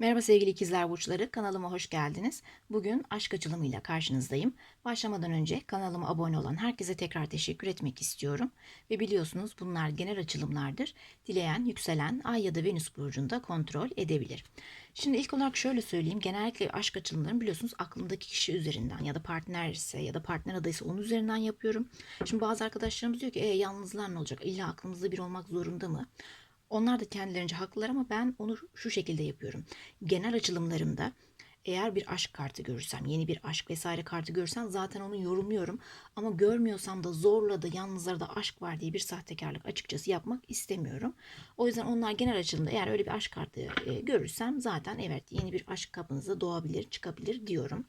Merhaba sevgili ikizler burçları, kanalıma hoş geldiniz. Bugün aşk açılımıyla karşınızdayım. Başlamadan önce kanalıma abone olan herkese tekrar teşekkür etmek istiyorum. Ve biliyorsunuz bunlar genel açılımlardır. Dileyen, yükselen, ay ya da venüs burcunda kontrol edebilir. Şimdi ilk olarak şöyle söyleyeyim. Genellikle aşk açılımlarını biliyorsunuz aklımdaki kişi üzerinden ya da partnerse ya da partner adaysa onun üzerinden yapıyorum. Şimdi bazı arkadaşlarımız diyor ki e, yalnızlar ne olacak? İlla aklımızda bir olmak zorunda mı? Onlar da kendilerince haklılar ama ben onu şu şekilde yapıyorum. Genel açılımlarımda eğer bir aşk kartı görürsem, yeni bir aşk vesaire kartı görürsem zaten onu yorumluyorum. Ama görmüyorsam da zorla da yalnızlarda aşk var diye bir sahtekarlık açıkçası yapmak istemiyorum. O yüzden onlar genel açılımda eğer öyle bir aşk kartı e, görürsem zaten evet yeni bir aşk kapınıza doğabilir, çıkabilir diyorum.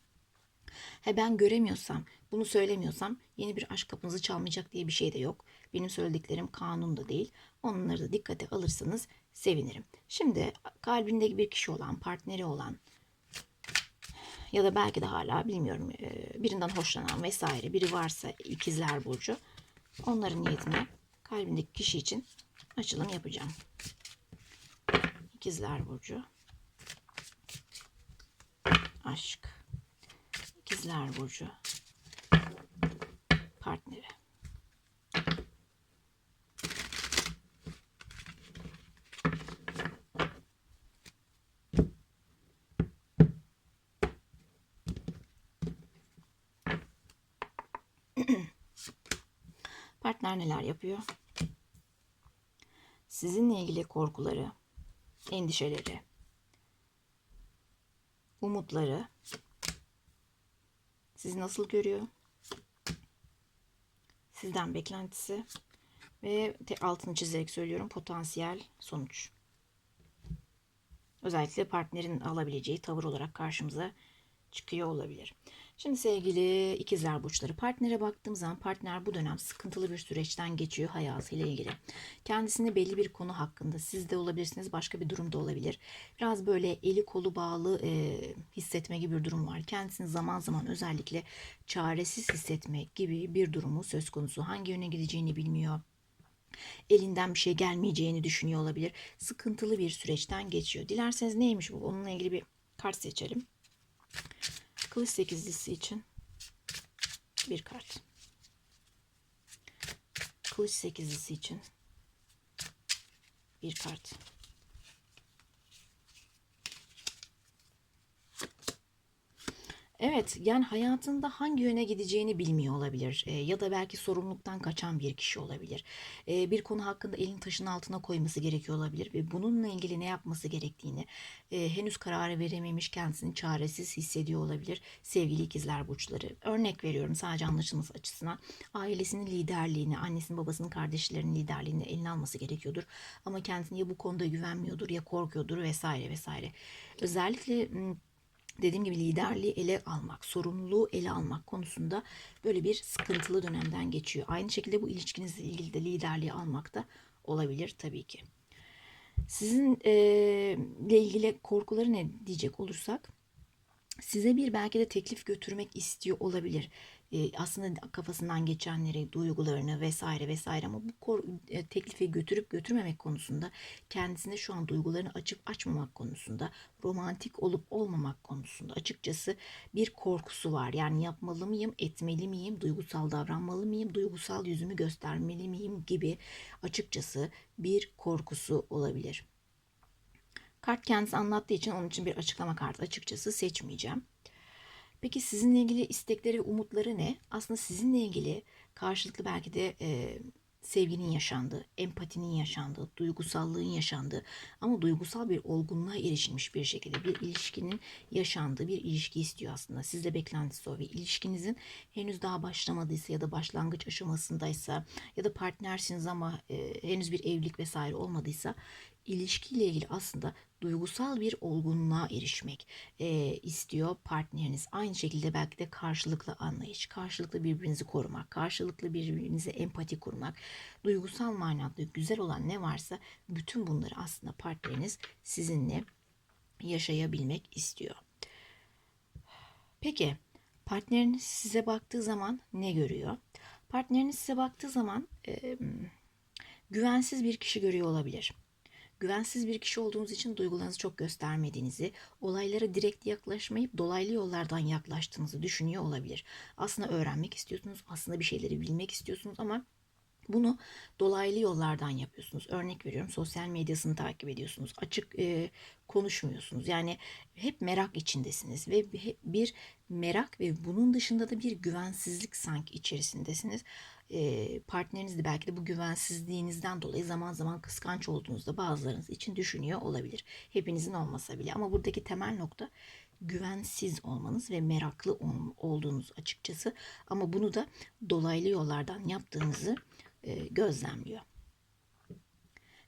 He ben göremiyorsam, bunu söylemiyorsam yeni bir aşk kapınızı çalmayacak diye bir şey de yok. Benim söylediklerim kanun da değil. Onları da dikkate alırsanız sevinirim. Şimdi kalbinde bir kişi olan, partneri olan ya da belki de hala bilmiyorum e, birinden hoşlanan vesaire biri varsa ikizler burcu onların niyetine kalbindeki kişi için açılım yapacağım. İkizler burcu aşk İkizler Burcu partneri. Partner neler yapıyor? Sizinle ilgili korkuları, endişeleri, umutları, sizi nasıl görüyor? Sizden beklentisi ve altını çizerek söylüyorum potansiyel sonuç. Özellikle partnerin alabileceği tavır olarak karşımıza çıkıyor olabilir. Şimdi sevgili ikizler burçları partnere baktığım zaman partner bu dönem sıkıntılı bir süreçten geçiyor hayatıyla ilgili. Kendisini belli bir konu hakkında siz de olabilirsiniz başka bir durumda olabilir. Biraz böyle eli kolu bağlı e, hissetme gibi bir durum var. Kendisini zaman zaman özellikle çaresiz hissetme gibi bir durumu söz konusu. Hangi yöne gideceğini bilmiyor elinden bir şey gelmeyeceğini düşünüyor olabilir. Sıkıntılı bir süreçten geçiyor. Dilerseniz neymiş bu? Onunla ilgili bir kart seçelim. Kılıç sekizlisi için bir kart. Kılıç sekizlisi için bir kart. Evet, yani hayatında hangi yöne gideceğini bilmiyor olabilir e, ya da belki sorumluluktan kaçan bir kişi olabilir. E, bir konu hakkında elin taşın altına koyması gerekiyor olabilir ve bununla ilgili ne yapması gerektiğini e, henüz kararı verememiş kendisini çaresiz hissediyor olabilir sevgili ikizler burçları. Örnek veriyorum sadece anlaşılması açısından ailesinin liderliğini, annesinin babasının kardeşlerinin liderliğini eline alması gerekiyordur. Ama kendisine ya bu konuda güvenmiyordur ya korkuyordur vesaire vesaire. Özellikle dediğim gibi liderliği ele almak, sorumluluğu ele almak konusunda böyle bir sıkıntılı dönemden geçiyor. Aynı şekilde bu ilişkinizle ilgili de liderliği almak da olabilir tabii ki. Sizin ile ilgili korkuları ne diyecek olursak size bir belki de teklif götürmek istiyor olabilir. E, aslında kafasından geçenleri, duygularını vesaire vesaire ama bu e, teklifi götürüp götürmemek konusunda kendisine şu an duygularını açıp açmamak konusunda, romantik olup olmamak konusunda açıkçası bir korkusu var. Yani yapmalı mıyım, etmeli miyim, duygusal davranmalı mıyım, duygusal yüzümü göstermeli miyim gibi açıkçası bir korkusu olabilir. Kart kendisi anlattığı için onun için bir açıklama kartı açıkçası seçmeyeceğim. Peki sizinle ilgili istekleri, umutları ne? Aslında sizinle ilgili karşılıklı belki de e, sevginin yaşandığı, empatinin yaşandığı, duygusallığın yaşandığı ama duygusal bir olgunluğa erişilmiş bir şekilde bir ilişkinin yaşandığı bir ilişki istiyor aslında. Sizde beklentisi o ve ilişkinizin henüz daha başlamadıysa ya da başlangıç aşamasındaysa ya da partnersiniz ama e, henüz bir evlilik vesaire olmadıysa ilişkiyle ilgili aslında duygusal bir olgunluğa erişmek e, istiyor partneriniz. Aynı şekilde belki de karşılıklı anlayış, karşılıklı birbirinizi korumak, karşılıklı birbirinize empati kurmak, duygusal manada güzel olan ne varsa bütün bunları aslında partneriniz sizinle yaşayabilmek istiyor. Peki partneriniz size baktığı zaman ne görüyor? Partneriniz size baktığı zaman e, güvensiz bir kişi görüyor olabilir Güvensiz bir kişi olduğunuz için duygularınızı çok göstermediğinizi, olaylara direkt yaklaşmayıp dolaylı yollardan yaklaştığınızı düşünüyor olabilir. Aslında öğrenmek istiyorsunuz, aslında bir şeyleri bilmek istiyorsunuz ama bunu dolaylı yollardan yapıyorsunuz. Örnek veriyorum sosyal medyasını takip ediyorsunuz. Açık e, konuşmuyorsunuz. Yani hep merak içindesiniz ve bir merak ve bunun dışında da bir güvensizlik sanki içerisindesiniz. E, partneriniz de belki de bu güvensizliğinizden dolayı zaman zaman kıskanç olduğunuzda bazılarınız için düşünüyor olabilir. Hepinizin olmasa bile ama buradaki temel nokta güvensiz olmanız ve meraklı ol- olduğunuz açıkçası ama bunu da dolaylı yollardan yaptığınızı gözlemliyor.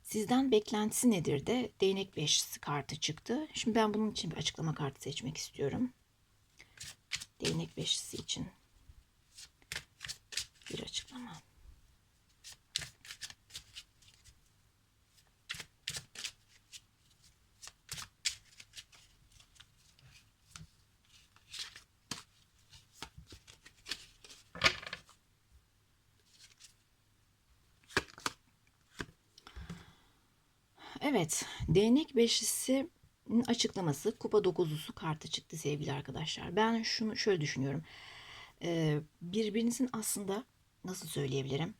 Sizden beklentisi nedir de değnek beşlisi kartı çıktı. Şimdi ben bunun için bir açıklama kartı seçmek istiyorum. Değnek beşlisi için bir açıklama. Evet, değnek beşlisinin açıklaması kupa dokuzlusu kartı çıktı sevgili arkadaşlar. Ben şunu şöyle düşünüyorum. Ee, birbirinizin aslında nasıl söyleyebilirim?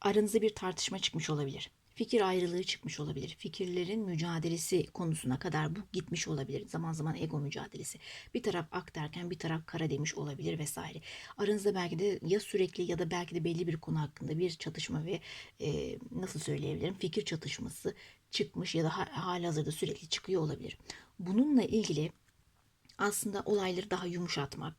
Aranızda bir tartışma çıkmış olabilir. Fikir ayrılığı çıkmış olabilir. Fikirlerin mücadelesi konusuna kadar bu gitmiş olabilir. Zaman zaman ego mücadelesi. Bir taraf ak derken bir taraf kara demiş olabilir vesaire. Aranızda belki de ya sürekli ya da belki de belli bir konu hakkında bir çatışma ve e, nasıl söyleyebilirim fikir çatışması çıkmış ya da ha, halihazırda sürekli çıkıyor olabilir. Bununla ilgili aslında olayları daha yumuşatmak,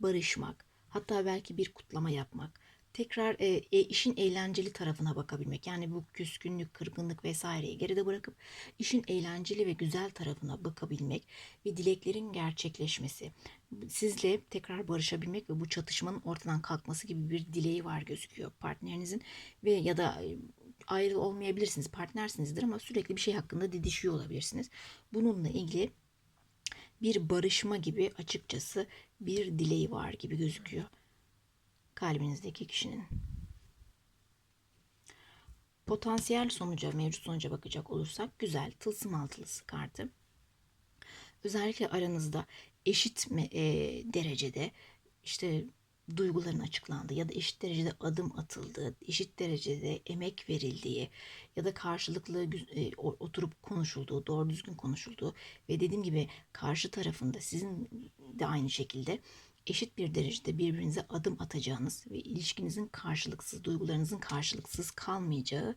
barışmak, hatta belki bir kutlama yapmak, tekrar e, e, işin eğlenceli tarafına bakabilmek. Yani bu küskünlük, kırgınlık vesaireyi geride bırakıp işin eğlenceli ve güzel tarafına bakabilmek ve dileklerin gerçekleşmesi. Sizle tekrar barışabilmek ve bu çatışmanın ortadan kalkması gibi bir dileği var gözüküyor partnerinizin ve ya da e, ayrı olmayabilirsiniz, partnersinizdir ama sürekli bir şey hakkında didişiyor olabilirsiniz. Bununla ilgili bir barışma gibi açıkçası bir dileği var gibi gözüküyor kalbinizdeki kişinin. Potansiyel sonuca, mevcut sonuca bakacak olursak güzel tılsım altılısı kartı. Özellikle aranızda eşit e, derecede işte duyguların açıklandığı ya da eşit derecede adım atıldığı, eşit derecede emek verildiği ya da karşılıklı e, oturup konuşulduğu, doğru düzgün konuşulduğu ve dediğim gibi karşı tarafında sizin de aynı şekilde eşit bir derecede birbirinize adım atacağınız ve ilişkinizin karşılıksız, duygularınızın karşılıksız kalmayacağı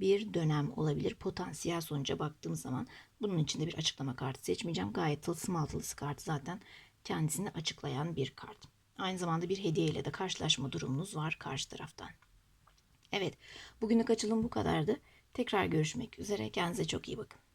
bir dönem olabilir. Potansiyel sonuca baktığım zaman bunun için de bir açıklama kartı seçmeyeceğim. Gayet tılsım altılısı kartı zaten kendisini açıklayan bir kart. Aynı zamanda bir hediye ile de karşılaşma durumunuz var karşı taraftan. Evet, bugünlük açılım bu kadardı. Tekrar görüşmek üzere. Kendinize çok iyi bakın.